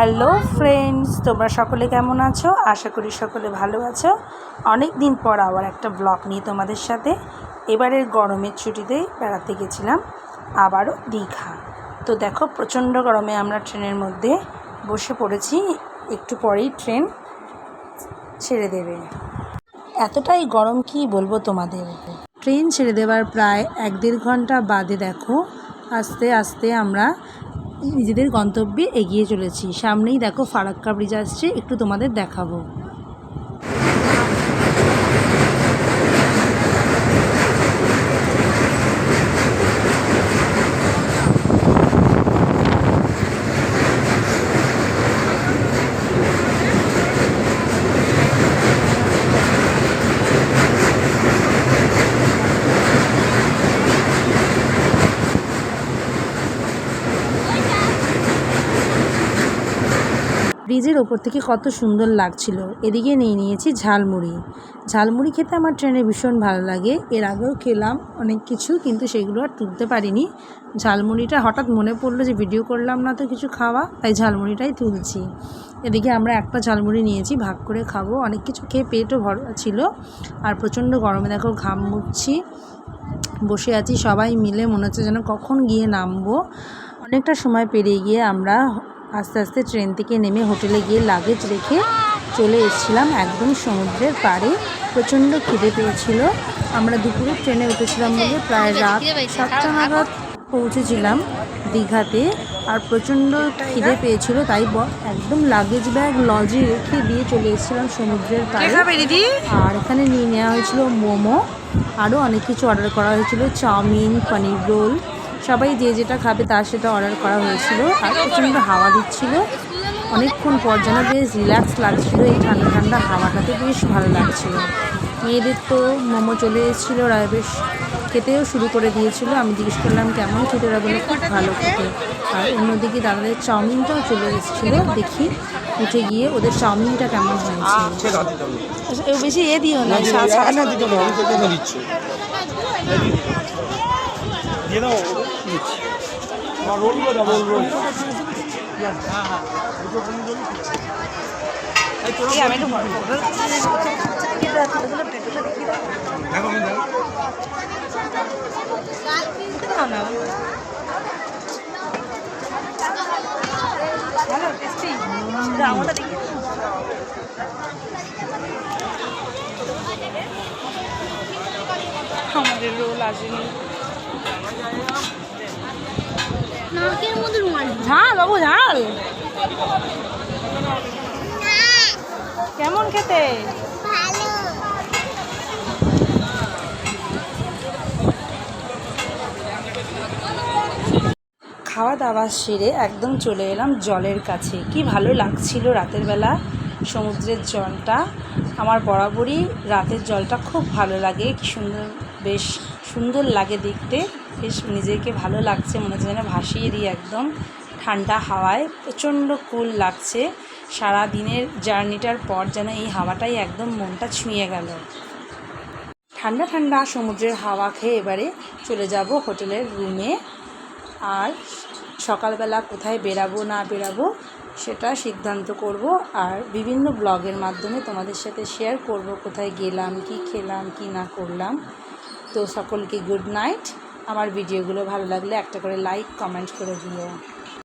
Hello friends, তোমরা সকলে কেমন আছো? আশা করি সকলে ভালো আছো। অনেক দিন পর আবার একটা ব্লগ নিয়ে তোমাদের সাথে। এবারের গরমের ছুটিতে বেড়াতে গেছিলাম, আবারও দীঘা। তো দেখো, প্রচণ্ড গরমে আমরা ট্রেনের মধ্যে বসে পড়েছি। একটু পরেই ট্রেন ছেড়ে দেবে। এতটাই গরম কি বলব তোমাদের? ট্রেন ছেড়ে দেওয়ার প্রায় এক দেড় ঘণ্টা বাদে দেখো, আস্তে আস্তে আমরা নিজেদের গন্তব্যে এগিয়ে চলেছি। সামনেই দেখো ফারাক্কা ব্রিজ আসছে একটু তোমাদের দেখাবো। ব্রিজের ওপর থেকে কত সুন্দর লাগছিল। এদিকে নিয়ে নিয়েছি ঝালমুড়ি। ঝালমুড়ি খেতে আমার ট্রেনে ভীষণ ভালো লাগে। এর আগেও খেলাম অনেক কিছু, কিন্তু সেগুলো আর তুলতে পারিনি। ঝালমুড়িটা হঠাৎ মনে পড়ল যে ভিডিও করলাম না তো কিছু খাওয়া, তাই ঝালমুড়িটাই তুলছি। এদিকে আমরা একটা ঝালমুড়ি নিয়েছি, ভাগ করে খাব। অনেক কিছু খেয়ে পেটও ভরা ছিল, আর প্রচণ্ড গরমে দেখো ঘাম মুছছি। বসে আছি সবাই মিলে, মনে হচ্ছে যেন কখন গিয়ে নামবো। অনেকটা সময় পেরিয়ে গিয়ে আমরা আস্তে আস্তে ট্রেন থেকে নেমে হোটেলে গিয়ে লাগেজ রেখে চলে এসেছিলাম একদম সমুদ্রের পাড়ে। প্রচণ্ড খিদে পেয়েছিল। আমরা দুপুরে ট্রেনে উঠেছিলাম বলে প্রায় রাত সাতটা নাগাদ পৌঁছেছিলাম দীঘাতে আর প্রচণ্ড খিদে পেয়েছিল তাই একদম লাগেজ ব্যাগ লজে রেখে দিয়ে চলে এসেছিলাম সমুদ্রের পাড়ে। আর এখানে নিয়ে নেওয়া হয়েছিল মোমো আরও অনেক কিছু অর্ডার করা হয়েছিল চাউমিন পনির রোল সবাই যে যেটা খাবে তার সেটা অর্ডার করা হয়েছিল আর প্রচণ্ড হাওয়া দিচ্ছিল অনেকক্ষণ পর যেন বেশ রিল্যাক্স লাগছিল এই ঠান্ডা ঠান্ডা হাওয়াটাতে বেশ ভালো লাগছিল মেয়েদের তো মোমো চলে এসেছিল ওরা বেশ খেতেও শুরু করে দিয়েছিল আমি জিজ্ঞেস করলাম কেমন খেতে ওরা বলে খুব ভালো খেতে আর অন্যদিকে দাদাদের চাউমিনটাও চলে এসেছিল দেখি উঠে গিয়ে ওদের চাউমিনটা কেমন হয়েছে বেশি এ দিও না দিয়ে দাও রোলগুলো দাও রোল রোল দেখো আমি দেখো আমাদের রোল আসেনি ঝাল বাবু, ঝাল। কেমন খেতে? খাওয়া দাওয়া সেরে একদম চলে এলাম জলের কাছে। কি ভালো লাগছিল রাতের বেলা সমুদ্রের জলটা। আমার বরাবরই রাতের জলটা খুব ভালো লাগে, কি সুন্দর, বেশ সুন্দর লাগে দেখতে। বেশ নিজেকে ভালো লাগছে, মনে হচ্ছে যেন ভাসিয়ে দিই একদম। ঠান্ডা হাওয়ায় প্রচণ্ড কুল লাগছে। সারা দিনের জার্নিটার পর যেন এই হাওয়াটাই একদম মনটা ছুঁয়ে গেল। ঠান্ডা ঠান্ডা সমুদ্রের হাওয়া খেয়ে এবারে চলে যাব হোটেলের রুমে। আর সকালবেলা কোথায় বেরাবো, না বেরাবো, সেটা সিদ্ধান্ত করব। আর বিভিন্ন ব্লগের মাধ্যমে তোমাদের সাথে শেয়ার করব কোথায় গেলাম, কি খেলাম, কি না করলাম। তো সকলকে গুড নাইট আমার ভিডিওগুলো ভালো লাগলে একটা করে লাইক কমেন্ট করে দিও।